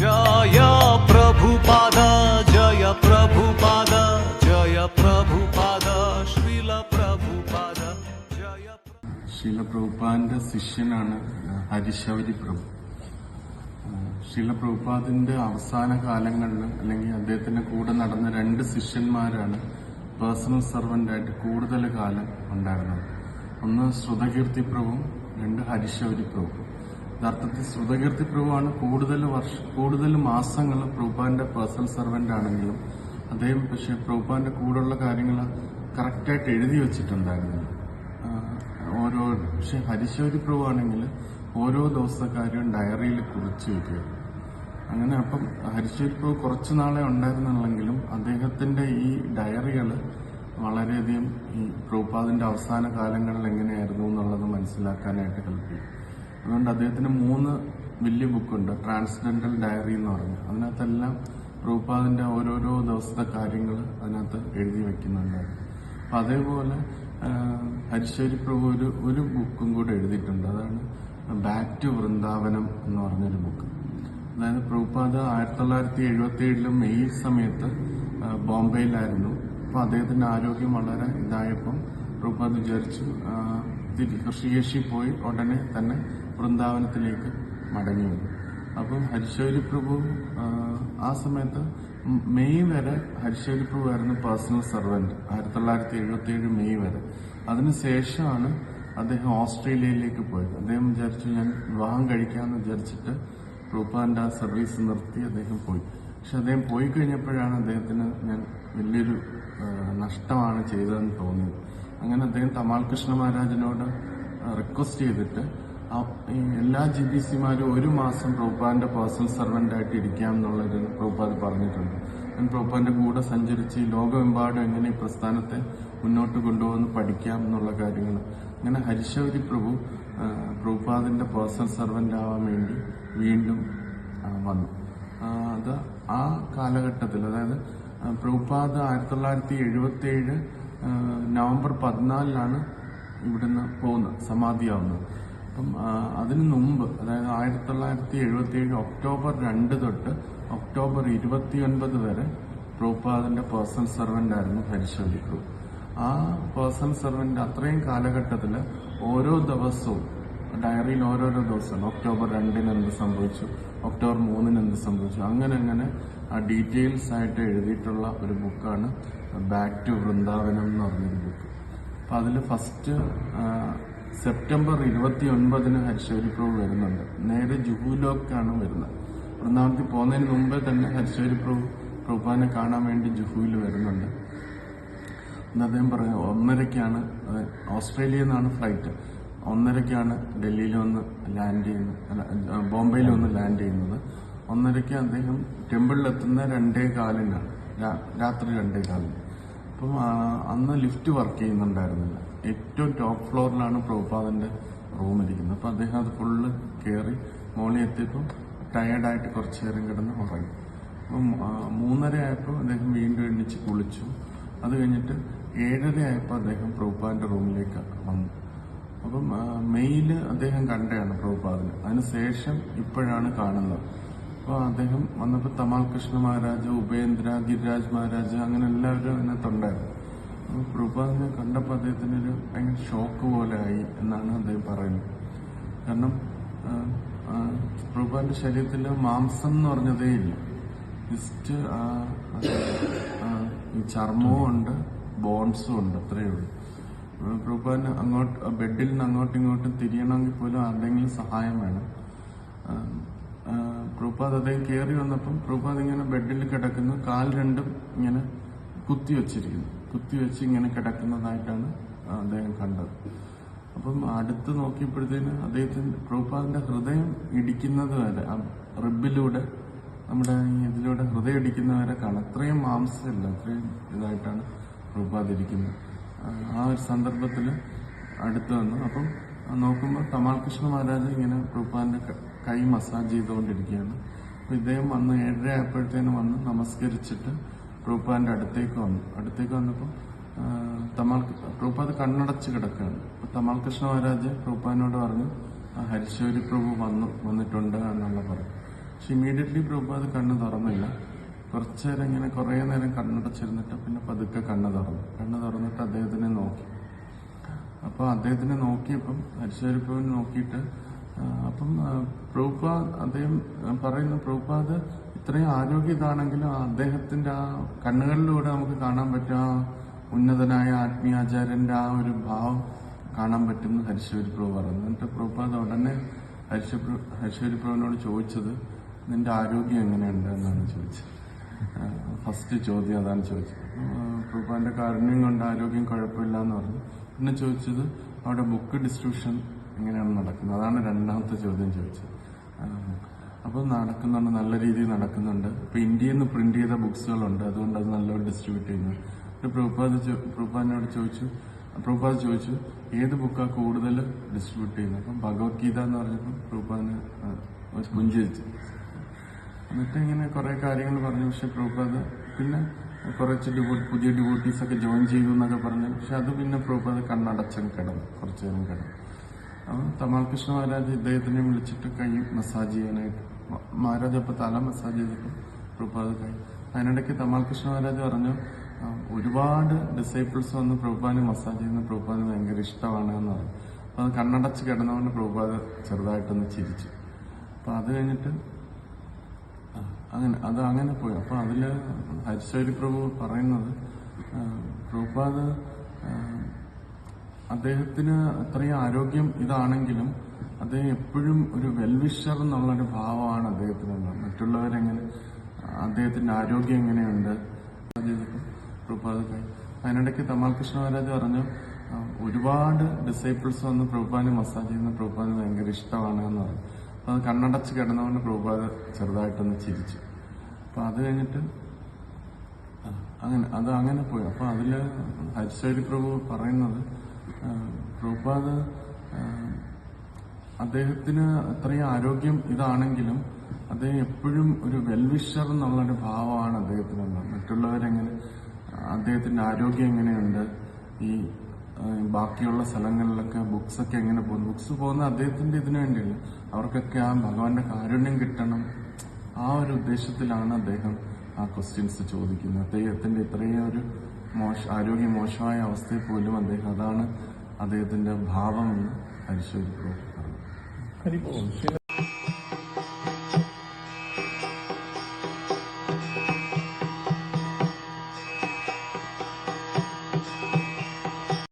ജയ ജയ ജയ ജയ ശിഷ്യനാണ് ഹരിശവരി പ്രഭു. ശീല പ്രഭുപാദിന്റെ അവസാന കാലങ്ങളിൽ അല്ലെങ്കിൽ അദ്ദേഹത്തിന്റെ കൂടെ നടന്ന രണ്ട് ശിഷ്യന്മാരാണ് പേഴ്സണൽ സർവന്റായിട്ട് കൂടുതൽ കാലം ഉണ്ടായിരുന്നത്. ഒന്ന് ശ്രുതകീർത്തി പ്രഭു രണ്ട് ഹരിശവരി പ്രഭു യഥാർത്ഥത്തിൽ ശ്രുതകീർത്തി പ്രഭുവാണ്. കൂടുതൽ വർഷ കൂടുതൽ മാസങ്ങൾ പ്രഭുപാന്റെ പേഴ്സണൽ സർവന്റ് ആണെങ്കിലും അദ്ദേഹം പക്ഷെ പ്രഭുപാന്റെ കൂടെയുള്ള കാര്യങ്ങൾ കറക്റ്റായിട്ട് എഴുതി വെച്ചിട്ടുണ്ടായിരുന്നു ഓരോ പക്ഷെ ഹരിശൗരി പ്രഭു ആണെങ്കിൽ ഓരോ ദിവസത്തെ ഡയറിയിൽ കുറിച്ച് വെക്കുക. അങ്ങനെ അപ്പം ഹരിശൗരി പ്രഭു കുറച്ച് നാളെ ഉണ്ടായിരുന്നുള്ളെങ്കിലും അദ്ദേഹത്തിന്റെ ഈ ഡയറികൾ വളരെയധികം ഈ പ്രഭുപാദിന്റെ അവസാന കാലങ്ങളിൽ എങ്ങനെയായിരുന്നു എന്നുള്ളത് മനസ്സിലാക്കാനായിട്ട് ഹെൽപ്പ് അതുകൊണ്ട് അദ്ദേഹത്തിന് മൂന്ന് വലിയ ബുക്കുണ്ട്. ട്രാൻസ്ഡെന്റൽ ഡയറി എന്ന് പറഞ്ഞു. അതിനകത്തെല്ലാം പ്രഭുപാദിന്റെ ഓരോരോ ദിവസത്തെ കാര്യങ്ങൾ അതിനകത്ത് എഴുതി വെക്കുന്നുണ്ടായിരുന്നു അപ്പൊ അതേപോലെ ഹരിശ്വരി പ്രഭു ഒരു ഒരു ബുക്കും കൂടെ എഴുതിയിട്ടുണ്ട്. അതാണ് ബാക്ക് ടു വൃന്ദാവനം എന്ന് പറഞ്ഞൊരു ബുക്ക് അതായത് പ്രഭുപാദ് ആയിരത്തി തൊള്ളായിരത്തി എഴുപത്തി ഏഴിലും മെയ് സമയത്ത് ബോംബെയിലായിരുന്നു. അപ്പൊ അദ്ദേഹത്തിന്റെ ആരോഗ്യം വളരെ ഇതായപ്പം പ്രഭുപാദ് വിചാരിച്ചു തിരി- ഋഷികേശി പോയി ഉടനെ തന്നെ വൃന്ദാവനത്തിലേക്ക് മടങ്ങി വന്നു. അപ്പം ഹരിശൗരി പ്രഭു ആ, സമയത്ത് മെയ് വരെ ഹരിശൗരി പ്രഭു ആയിരുന്നു പേഴ്സണൽ സർവന്റ് ആയിരത്തി തൊള്ളായിരത്തി എഴുപത്തി ഏഴ് മെയ് വരെ. അതിനുശേഷമാണ് അദ്ദേഹം ഓസ്ട്രേലിയയിലേക്ക് പോയത്. അദ്ദേഹം വിചാരിച്ചു ഞാൻ വിവാഹം കഴിക്കാമെന്ന് വിചാരിച്ചിട്ട് പ്രൂപ്പാന്റെ ആ സർവീസ് നിർത്തി അദ്ദേഹം പോയി. പക്ഷെ അദ്ദേഹം പോയി കഴിഞ്ഞപ്പോഴാണ് അദ്ദേഹത്തിന് ഞാൻ വലിയൊരു നഷ്ടമാണ് ചെയ്തതെന്ന് തോന്നിയത്. അങ്ങനെ അദ്ദേഹം തമാൽ കൃഷ്ണ മഹാരാജനോട് റിക്വസ്റ്റ് ചെയ്തിട്ട് എല്ലാ ജി ബി സിമാരും ഒരു മാസം പ്രഭുപാദിന്റെ പേഴ്സണൽ സർവന്റ് ആയിട്ട് ഇരിക്കാം എന്നുള്ളൊരു പ്രഭുപാദ് പറഞ്ഞിട്ടുണ്ട്. ഞാൻ പ്രഭുപാദിന്റെ കൂടെ സഞ്ചരിച്ച് ലോകമെമ്പാടും എങ്ങനെ ഈ പ്രസ്ഥാനത്തെ മുന്നോട്ട് കൊണ്ടുപോകുന്ന പഠിക്കാം എന്നുള്ള കാര്യങ്ങൾ. അങ്ങനെ ഹരിശൗരി പ്രഭു പ്രഭുപാദിന്റെ പേഴ്സണൽ സർവന്റ് ആവാൻ വേണ്ടി വീണ്ടും വന്നു. അത് ആ കാലഘട്ടത്തിൽ അതായത് പ്രഭുപാദ് ആയിരത്തി തൊള്ളായിരത്തി എഴുപത്തി ഏഴ് നവംബർ പതിനാലിലാണ് ഇവിടുന്ന് പോകുന്നത് സമാധിയാവുന്നത്. അപ്പം അതിന് മുമ്പ് അതായത് ആയിരത്തി തൊള്ളായിരത്തി എഴുപത്തി ഏഴ് ഒക്ടോബർ രണ്ട് തൊട്ട് ഒക്ടോബർ ഇരുപത്തിയൊൻപത് വരെ പ്രഭുപാദന്റെ പേഴ്സണൽ സർവന്റ് ആയിരുന്നു പരിശോധിക്കുള്ളൂ ആ പേഴ്സണൽ സർവന്റ് അത്രയും കാലഘട്ടത്തിൽ ഓരോ ദിവസവും ഡയറിയിൽ ഓരോരോ ദിവസം ഒക്ടോബർ രണ്ടിന് എന്ത് സംഭവിച്ചു ഒക്ടോബർ മൂന്നിന് എന്ത് സംഭവിച്ചു അങ്ങനെ അങ്ങനെ ആ ഡീറ്റെയിൽസ് ആയിട്ട് എഴുതിയിട്ടുള്ള ഒരു ബുക്കാണ് ബാക്ക് ടു വൃന്ദാവനം എന്ന് പറഞ്ഞൊരു ബുക്ക് അപ്പം അതിൽ ഫസ്റ്റ് സെപ്റ്റംബർ ഇരുപത്തി ഒൻപതിന് ഹരിശ്വരി പ്രഭു വരുന്നുണ്ട്. നേരെ ജുഹുലോക്കാണ് വരുന്നത്. വൃന്ദാവനത്തിൽ പോകുന്നതിന് മുമ്പേ തന്നെ ഹരിശ്വരി പ്രഭു പ്രഭുപാനെ കാണാൻ വേണ്ടി ജുഹുവിൽ വരുന്നുണ്ട്. അദ്ദേഹം പറഞ്ഞു ഒന്നരയ്ക്കാണ് ഓസ്ട്രേലിയയിൽ നിന്നാണ് ഫ്ലൈറ്റ് ഒന്നരയ്ക്കാണ് ഡൽഹിയിൽ വന്ന് ലാൻഡ് ചെയ്യുന്നത് ബോംബെയിൽ വന്ന് ലാൻഡ് ചെയ്യുന്നത്. ഒന്നരയ്ക്ക് അദ്ദേഹം ടെമ്പിളിലെത്തുന്ന രണ്ടേ കാലിനാണ് രാത്രി രണ്ടേ കാലിന്. അപ്പം അന്ന് ലിഫ്റ്റ് വർക്ക് ചെയ്യുന്നുണ്ടായിരുന്നില്ല. ഏറ്റവും ടോപ്പ് ഫ്ലോറിലാണ് പ്രഭുപാദന്റെ റൂം ഇരിക്കുന്നത്. അപ്പം അദ്ദേഹം അത് ഫുള്ള് കയറി മോളിൽ എത്തിയപ്പോൾ ടയേർഡായിട്ട് കുറച്ച് നേരം കിടന്ന് ഉറങ്ങി. അപ്പം മൂന്നര ആയപ്പോൾ അദ്ദേഹം വീണ്ടും എണ്ണിച്ച് കുളിച്ചു. അത് കഴിഞ്ഞിട്ട് ഏഴര ആയപ്പോൾ അദ്ദേഹം പ്രഭുപാദന്റെ റൂമിലേക്ക് വന്നു. അപ്പം മെയിൽ അദ്ദേഹം കണ്ടതാണ് പ്രഭുപാദിന്. അതിനുശേഷം ഇപ്പോഴാണ് കാണുന്നത്. അപ്പോൾ അദ്ദേഹം വന്നപ്പോൾ തമാൽ കൃഷ്ണ മഹാരാജ് ഉപേന്ദ്ര ഗിരിരാജ് മഹാരാജ് അങ്ങനെ എല്ലാവരും അതിനകത്തുണ്ടായിരുന്നു. അപ്പോൾ പ്രഭുപാദിനെ കണ്ടപ്പോൾ അദ്ദേഹത്തിന് ഒരു ഭയങ്കര ഷോക്ക് പോലെ ആയി എന്നാണ് അദ്ദേഹം പറയുന്നത്. കാരണം പ്രഭുപാദിന്റെ ശരീരത്തിൽ മാംസം എന്ന് പറഞ്ഞതേ ഇല്ല. ജസ്റ്റ് ഈ ചർമ്മവും ഉണ്ട് ബോൺസും ഉണ്ട് അത്രയേ ഉള്ളൂ. പ്രഭുപാദിന് അങ്ങോട്ട് ബെഡിൽ നിന്ന് അങ്ങോട്ടും ഇങ്ങോട്ടും തിരിയണമെങ്കിൽ പോലും ആരുടെയെങ്കിലും സഹായം വേണം. പ്രഭുപാദ് അദ്ദേഹം കയറി വന്നപ്പം പ്രഭുപാദ് ഇങ്ങനെ ബെഡിൽ കിടക്കുന്നു കാൽ രണ്ടും ഇങ്ങനെ കുത്തി വെച്ചിരിക്കുന്നു. കുത്തി വെച്ച് ഇങ്ങനെ കിടക്കുന്നതായിട്ടാണ് അദ്ദേഹം കണ്ടത്. അപ്പം അടുത്ത് നോക്കിയപ്പോഴത്തേന് അദ്ദേഹത്തിന്റെ പ്രഭുപാദിന്റെ ഹൃദയം ഇടിക്കുന്നത് വരെ റിബിലൂടെ നമ്മുടെ ഇതിലൂടെ ഹൃദയം ഇടിക്കുന്നവരെ കാണാം. അത്രയും മാംസമില്ല അത്രയും ഇതായിട്ടാണ് പ്രഭുപാദ് ഇരിക്കുന്നത്. ആ, ഒരു സന്ദർഭത്തിൽ അടുത്ത് വന്നു. അപ്പം നോക്കുമ്പോൾ തമാൽ കൃഷ്ണ മഹാരാജ് ഇങ്ങനെ പ്രഭുപാദിന്റെ ക- മസാജ് ചെയ്തുകൊണ്ടിരിക്കുകയാണ്. അപ്പം ഇദ്ദേഹം വന്ന് ഏഴര ആയപ്പോഴത്തേനും വന്ന് നമസ്കരിച്ചിട്ട് പ്രഭുപാദിന്റെ അടുത്തേക്ക് വന്നു. അടുത്തേക്ക് വന്നപ്പോൾ തമാൽ പ്രഭുപാദ് കണ്ണടച്ച് കിടക്കുകയാണ്. അപ്പം തമാൽ കൃഷ്ണ മഹാരാജ് പ്രഭുപാദിനോട് പറഞ്ഞു "ആ, ഹരിശൗരി പ്രഭു വന്നു വന്നിട്ടുണ്ട് എന്നുള്ള പറഞ്ഞു പക്ഷെ ഇമീഡിയറ്റ്ലി പ്രഭുപാദ് കണ്ണ് തുറന്നില്ല. കുറച്ചു നേരം ഇങ്ങനെ കുറേ നേരം കണ്ണടച്ചിരുന്നിട്ട് പിന്നെ പതുക്കെ കണ്ണ് തുറന്നു. കണ്ണ് തുറന്നിട്ട് അദ്ദേഹത്തിനെ നോക്കി. അപ്പോൾ അദ്ദേഹത്തിനെ നോക്കിയപ്പം ഹരിശേരിപ്പവൻ നോക്കിയിട്ട് അപ്പം പ്രഭുപാദ് അദ്ദേഹം പറയുന്നു പ്രഭുപാദ് ഇത്രയും ആരോഗ്യ ഇതാണെങ്കിലും അദ്ദേഹത്തിന്റെ ആ കണ്ണുകളിലൂടെ നമുക്ക് കാണാൻ പറ്റും. ആ ഉന്നതനായ ആത്മീയാചാര്യന്റെ ആ ഒരു ഭാവം കാണാൻ പറ്റുമെന്ന് ഹരിശ്വരി പ്രഭു പറഞ്ഞു. എന്നിട്ട് പ്രഭുപാദ് ഉടനെ ഹരിശ്വരി പ്രഭുവിനോട് ചോദിച്ചത് നിന്റെ ആരോഗ്യം എങ്ങനെയുണ്ട്? എന്നാണ് ചോദിച്ചത്. ഫസ്റ്റ് ചോദ്യം അതാണ് ചോദിച്ചത്. പ്രഭുപാന്റെ കാരുണ്യം കൊണ്ട് ആരോഗ്യം കുഴപ്പമില്ല എന്ന് പറഞ്ഞു. പിന്നെ ചോദിച്ചത് അവിടെ ബുക്ക് ഡിസ്ട്രിബ്യൂഷൻ എങ്ങനെയാണ് നടക്കുന്നത്? അതാണ് രണ്ടാമത്തെ ചോദ്യം ചോദിച്ചത്. അപ്പോൾ നടക്കുന്നുണ്ട് നല്ല രീതിയിൽ നടക്കുന്നുണ്ട്. ഇപ്പോൾ ഇന്ത്യയിൽ നിന്ന് പ്രിന്റ് ചെയ്ത ബുക്സുകളുണ്ട് അതുകൊണ്ട് അത് നല്ലോണം ഡിസ്ട്രിബ്യൂട്ട് ചെയ്യുന്നു. ഒരു പ്രഭുപാദ് പ്രഭുപാദിനോട് ചോദിച്ചു. പ്രഭുപാദ് ചോദിച്ചു ഏത് ബുക്കാണ് കൂടുതൽ ഡിസ്ട്രിബ്യൂട്ട് ചെയ്യുന്നത്? അപ്പം ഭഗവത്ഗീത എന്ന് പറഞ്ഞപ്പോൾ പ്രഭുപാദിന് പുഞ്ചിരിച്ചു. എന്നിട്ട് ഇങ്ങനെ കുറെ കാര്യങ്ങൾ പറഞ്ഞു. പക്ഷെ പ്രഭുപാദ് പിന്നെ കുറച്ച് ഡിവോട്ട് പുതിയ ഡിവോട്ടീസ് ഒക്കെ ജോയിൻ ചെയ്തു എന്നൊക്കെ പറഞ്ഞു. പക്ഷെ അത് പിന്നെ പ്രഭുപാദ് കണ്ണടച്ചൻ കിടന്നു. കുറച്ചു നേരം കിടന്നു. അപ്പം തമാൽ കൃഷ്ണ മഹാരാജ് ഇദ്ദേഹത്തിനെ വിളിച്ചിട്ട് കൈ മസാജ് ചെയ്യാനായിട്ട് മഹാരാജ് അപ്പോൾ തല മസാജ് ചെയ്തിട്ട് പ്രഭുപാദ് കൈ. അതിനിടയ്ക്ക് തമാൽ കൃഷ്ണ മഹാരാജ് പറഞ്ഞു ഒരുപാട് ഡിസൈപ്പിൾസ് വന്ന് പ്രഭുപാദിനെ മസാജ് ചെയ്യുന്ന പ്രഭുപാദിന് ഭയങ്കര ഇഷ്ടമാണ് എന്ന് പറഞ്ഞു. അപ്പം അത് കണ്ണടച്ച് കിടന്നുകൊണ്ട് പ്രഭുപാദ് ചെറുതായിട്ടൊന്ന് ചിരിച്ചു. അപ്പോൾ അത് കഴിഞ്ഞിട്ട് അങ്ങനെ അത് അങ്ങനെ പോയി. അപ്പൊ അതിൽ ഹരിശൈലി പ്രഭു പറയുന്നത് പ്രഭുപാദ് അദ്ദേഹത്തിന് അത്രയും ആരോഗ്യം ഇതാണെങ്കിലും അദ്ദേഹം എപ്പോഴും ഒരു വെൽവിഷർ എന്നുള്ളൊരു ഭാവമാണ് അദ്ദേഹത്തിനുള്ളത്. മറ്റുള്ളവരെങ്ങനെ അദ്ദേഹത്തിന്റെ ആരോഗ്യം എങ്ങനെയുണ്ട്? പ്രഭുപാദ് അതിനിടയ്ക്ക് തമാൽ കൃഷ്ണ മഹാരാജ് പറഞ്ഞു ഒരുപാട് ഡിസൈപ്പിൾസ് വന്ന് പ്രഭുപാദിനെ മസാജ് ചെയ്യുന്ന പ്രഭുപാദിന് ഭയങ്കര ഇഷ്ടമാണ് എന്ന് പറഞ്ഞു. അത് കണ്ണടച്ച് കിടന്നുകൊണ്ട് പ്രഭുപാദ് ചെറുതായിട്ടൊന്ന് ചിരിച്ചു. അപ്പൊ അത് കഴിഞ്ഞിട്ട് അങ്ങനെ അത് അങ്ങനെ പോയി. അപ്പൊ അതിൽ ഹരിശൈലി പ്രഭു പറയുന്നത് പ്രഭുപാദ് അദ്ദേഹത്തിന് അത്രയും ആരോഗ്യം ഇതാണെങ്കിലും അദ്ദേഹം എപ്പോഴും ഒരു വെൽവിഷർ എന്നുള്ളൊരു ഭാവമാണ് അദ്ദേഹത്തിനുള്ളത്. മറ്റുള്ളവരെങ്ങനെ അദ്ദേഹത്തിന്റെ ആരോഗ്യം എങ്ങനെയുണ്ട്? ഈ ബാക്കിയുള്ള സ്ഥലങ്ങളിലൊക്കെ ബുക്സൊക്കെ എങ്ങനെ പോകുന്നു? ബുക്സ് പോകുന്ന അദ്ദേഹത്തിന്റെ ഇതിനു വേണ്ടിയല്ല. അവർക്കൊക്കെ ആ ഭഗവാന്റെ കാരുണ്യം കിട്ടണം. ആ ഒരു ഉദ്ദേശത്തിലാണ് അദ്ദേഹം ആ ക്വസ്റ്റ്യൻസ് ചോദിക്കുന്നത്. അദ്ദേഹത്തിന്റെ ഇത്രയും ഒരു മോശ ആരോഗ്യം മോശമായ അവസ്ഥയിൽ പോലും അദ്ദേഹം അതാണ് അദ്ദേഹത്തിന്റെ ഭാവമെന്ന് ഹരിശ്വരി